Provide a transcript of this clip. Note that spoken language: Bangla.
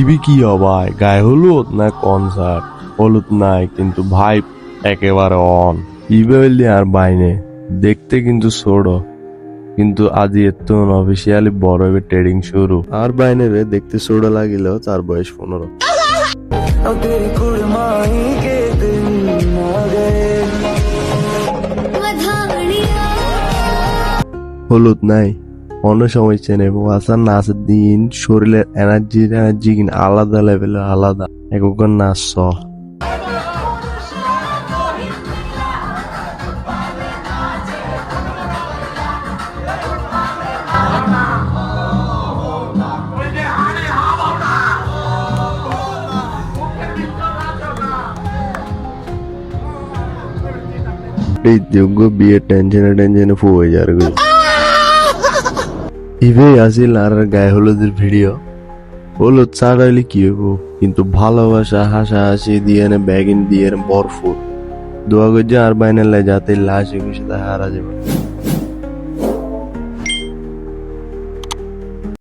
ইবি কি অবায় গায়ে হলুদ না কনসার্ট হলুদ নাই কিন্তু ভাই একেবারে অন ইবে আর বাইনে দেখতে কিন্তু ছোড়ো কিন্তু আজ এতন অফিসিয়ালি বড় হবে ট্রেডিং শুরু। আর বাইনে রে দেখতে ছোড়ো লাগিল তার বয়স পনেরো। হলুদ নাই অন্য সময় চেনে ওয়াসার নাচের দিন, শরীরের এনার্জি এনার্জি কিন্তু আলাদা লেভেলের আলাদা। এখনকার নাচ স। যোগ্য বিয়ে টেনশনে টেনশনে ফুয়ে যার ইভে আসিল আর গায়ে হলুদের ভিডিও। হলুদ চাড়াইলে কি হইব? কিন্তু ভালোবাসা হাসা হাসি দিয়ে নে ব্যাগিন দিয়ে এনে ভরপুর দোয়া করছে আর বাইনালে যাতে লাশ হারা যাবে।